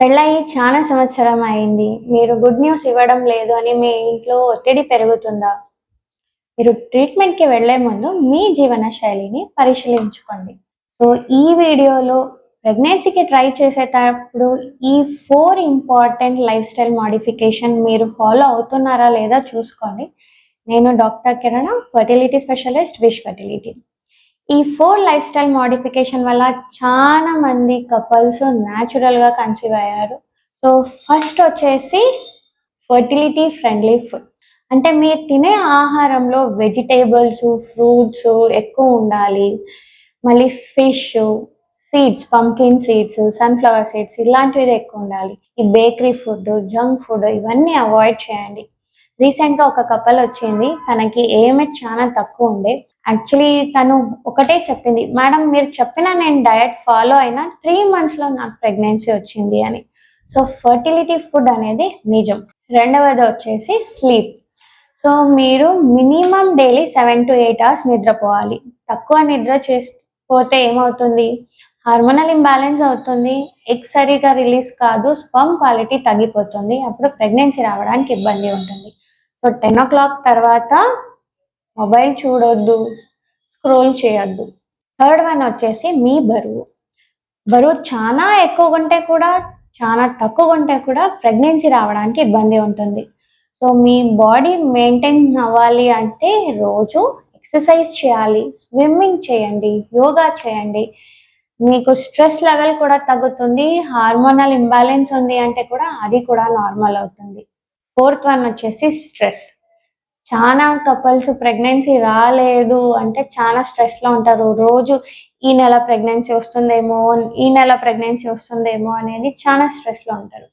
పెళ్ళయి చాలా సంవత్సరం అయింది. మీరు గుడ్ న్యూస్ ఇవ్వడం లేదు అని మీ ఇంట్లో ఒత్తిడి పెరుగుతుందా? మీరు ట్రీట్మెంట్కి వెళ్ళే ముందు మీ జీవన శైలిని పరిశీలించుకోండి. సో ఈ వీడియోలో ప్రెగ్నెన్సీకి ట్రై చేసేటప్పుడు ఈ four important life style modification మీరు ఫాలో అవుతున్నారా లేదా చూసుకోండి. నేను doctor Kirana fertility specialist wish fertility ఈ ఫోర్ లైఫ్ స్టైల్ మోడిఫికేషన్ వల్ల చాలా మంది కపుల్స్ న్యాచురల్గా కన్సీవ్ అయ్యారు. సో ఫస్ట్ వచ్చేసి ఫర్టిలిటీ ఫ్రెండ్లీ ఫుడ్. అంటే మీరు తినే ఆహారంలో వెజిటేబుల్స్ ఫ్రూట్స్ ఎక్కువ ఉండాలి. మళ్ళీ fish seeds pumpkin seeds sunflower seeds ఇలాంటివి ఎక్కువ ఉండాలి. ఈ బేకరీ ఫుడ్ జంక్ ఫుడ్ ఇవన్నీ అవాయిడ్ చేయండి. రీసెంట్గా ఒక కపల్ వచ్చింది. తనకి ఏమే చాలా తక్కువ ఉండే. యాక్చువల్లీ తను ఒకటే చెప్పింది మేడం మీరు చెప్పిన నేను డయట్ ఫాలో అయినా త్రీ మంత్స్లో నాకు ప్రెగ్నెన్సీ వచ్చింది అని. సో ఫర్టిలిటీ ఫుడ్ అనేది నిజం. రెండవది వచ్చేసి స్లీప్ సో మీరు minimum daily seven to eight hours నిద్రపోవాలి. తక్కువ నిద్ర చేసిపోతే ఏమవుతుంది? హార్మోనల్ ఇంబ్యాలెన్స్ అవుతుంది. ఎగ్ సరిగా రిలీజ్ కాదు. స్పమ్ క్వాలిటీ తగ్గిపోతుంది. అప్పుడు ప్రెగ్నెన్సీ రావడానికి ఇబ్బంది ఉంటుంది. సో టెన్ ఓ క్లాక్ తర్వాత మొబైల్ చూడొద్దు స్క్రోల్ చేయొద్దు. థర్డ్ వన్ వచ్చేసి మీ బరువు. బరువు చాలా ఎక్కువ ఉంటే కూడా చాలా తక్కువ ఉంటే కూడా ప్రెగ్నెన్సీ రావడానికి ఇబ్బంది ఉంటుంది. సో మీ బాడీ మెయింటైన్ అవ్వాలి అంటే రోజు ఎక్సర్సైజ్ చేయాలి స్విమ్మింగ్ చేయండి యోగా చేయండి. మీకు స్ట్రెస్ లెవెల్ కూడా తగ్గుతుంది హార్మోనల్ ఇంబ్యాలెన్స్ ఉంది అంటే కూడా అది కూడా నార్మల్ అవుతుంది. ఫోర్త్ వన్ వచ్చేసి స్ట్రెస్. చాలా కపుల్స్ ప్రెగ్నెన్సీ రాలేదు అంటే చాలా స్ట్రెస్లో ఉంటారు. రోజు ఈ నెల ప్రెగ్నెన్సీ వస్తుందేమో ఈ నెల ప్రెగ్నెన్సీ వస్తుందేమో అనేది చాలా స్ట్రెస్లో ఉంటారు.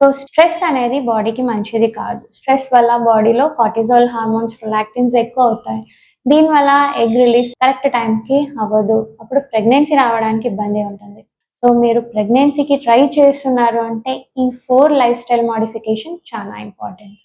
సో స్ట్రెస్ అనేది బాడీకి మంచిది కాదు. స్ట్రెస్ వల్ల బాడీలో కార్టిజోల్ హార్మోన్స్ ప్రొలాక్టిన్స్ ఎక్కువ అవుతాయి. దీనివల్ల ఎగ్ రిలీజ్ కరెక్ట్ టైంకి అవ్వదు. అప్పుడు ప్రెగ్నెన్సీ రావడానికి ఇబ్బంది ఉంటుంది. సో మీరు ప్రెగ్నెన్సీకి ట్రై చేస్తున్నారు అంటే ఈ ఫోర్ లైఫ్ స్టైల్ మాడిఫికేషన్ చాలా ఇంపార్టెంట్